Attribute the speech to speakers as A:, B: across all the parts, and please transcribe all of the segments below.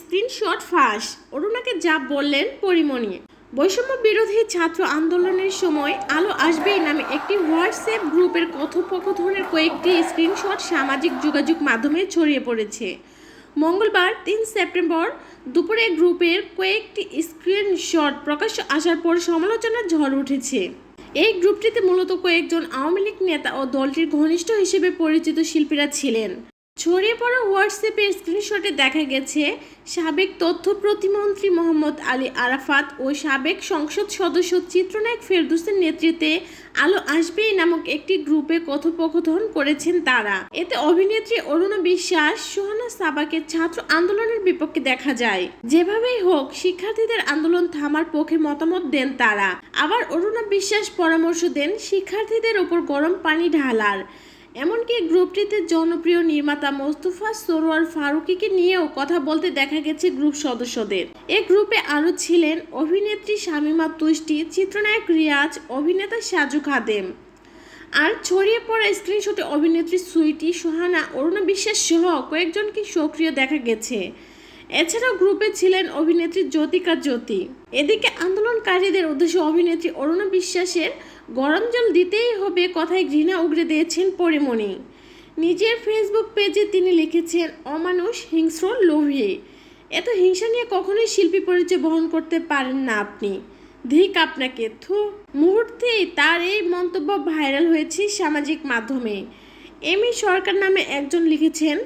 A: Screenshot ফাঁস। অরুণাকে যা বললেন পরিমণি। বৈষম্য বিরোধী ছাত্র আন্দোলনের সময় আলো আসবেই নামে একটি হোয়াটসঅ্যাপ গ্রুপের কথোপকথনের কয়েকটি স্ক্রিনশট সামাজিক যোগাযোগ মাধ্যমে ছড়িয়ে পড়েছে। মঙ্গলবার তিন সেপ্টেম্বর দুপুরে গ্রুপের কয়েকটি স্ক্রিনশট প্রকাশ্য আসার পর সমালোচনার ঝড় উঠেছে। এই গ্রুপটিতে মূলত কয়েকজন আওয়ামী লীগ নেতা ও দলটির ঘনিষ্ঠ হিসেবে পরিচিত শিল্পীরা ছিলেন। ছড়িয়ে পড়া হোয়াটসঅ্যাপের স্ক্রিনশটে দেখা গেছে সাবেক তথ্য প্রতিমন্ত্রী মোহাম্মদ আলী আরাফাত ও সাবেক সংসদ সদস্য চিত্রনায়ক ফেরদৌসের নেতৃত্বে আলো আসবেই নামক একটি গ্রুপে কথোপকথন করেছেন তারা। এতে অভিনেত্রী অরুণা বিশ্বাস, সোহানা সাবাকে ছাত্র আন্দোলনের বিপক্ষে দেখা যায়। যেভাবেই হোক, শিক্ষার্থীদের আন্দোলন থামার পক্ষে মতামত দেন তারা। আবার অরুণা বিশ্বাস পরামর্শ দেন শিক্ষার্থীদের ওপর গরম পানি ঢালার। এমনকি গ্রুপটিতে জনপ্রিয় নির্মাতা মোস্তফা সরোয়ার ফারুকিকে নিয়েও কথা বলতে দেখা গেছে গ্রুপ সদস্যদের। এ গ্রুপে আরও ছিলেন অভিনেত্রী শামিমা তুষ্টি, চিত্রনায়ক রিয়াজ, অভিনেতা সাজু খাদেম। আর ছড়িয়ে পড়া স্ক্রিনশটে অভিনেত্রী সুইটি, সোহানা, অরুণ বিশ্বাস সহ কয়েকজনকে সক্রিয় দেখা গেছে। এছাড়াও গ্রুপে ছিলেন অভিনেত্রী জ্যোতিকা জ্যোতি। এদিকে আন্দোলনকারীদের উদ্দেশ্যে অভিনেত্রী অরুণা বিশ্বাসের গরম জল দিতেই হবে কথায় ঘৃণা উগরে দিয়েছেন পরিমণি। নিজের ফেসবুক পেজে তিনি লিখেছেন, অমানুষ, হিংস্র, লোভী। এত হিংসা নিয়ে কখনোই শিল্পী পরিচয় বহন করতে পারেন না আপনি। ধিক আপনাকে। থু, মুহূর্তেই তার এই মন্তব্য ভাইরাল হয়েছে সামাজিক মাধ্যমে। এমি সরকার নামে একজন লিখেছেন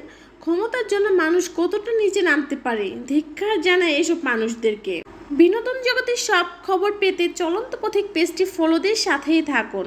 A: ক্ষমতার জন্য মানুষ কতটা নিচে নামতে পারে? ধিক্ষার জানায় এসব মানুষদেরকে। বিনোদন জগতের সব খবর পেতে চলন্ত পথিক পেজটি ফলোদের সাথেই থাকুন।